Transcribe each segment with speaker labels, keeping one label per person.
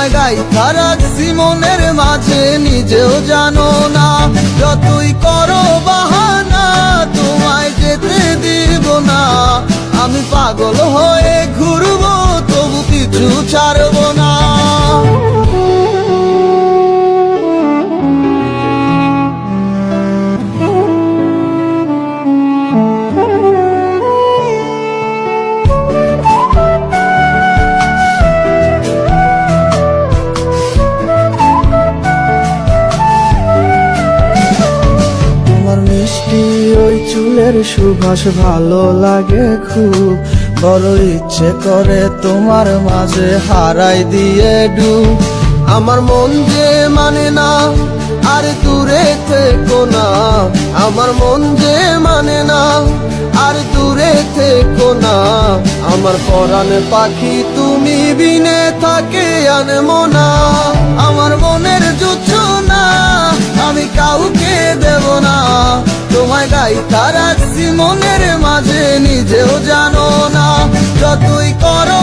Speaker 1: তোমায় গাই রাখছি মনের মাঝে নিজেও জানো না। যতই করো বাহানা, তোমায় যেতে দিব না। আমি পাগল হয়ে মিষ্টি ওই চুলের সুবাস ভালো লাগে খুব? বড় ইচ্ছে করে তোমার মাঝে হারাই দিয়ে ডু আমার মন যে মানে না, আর দূরে থেকো না। আমার মন যে মানে না, আর দূরে থেকো না। আমার পরাণ পাখি তুমি বিনে থাকে আনমো না আমার মনের যুদ্ধ না আমি কাউকে দেব না। গাই মনের মাঝে নিজেও জানো না যতই করো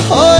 Speaker 1: না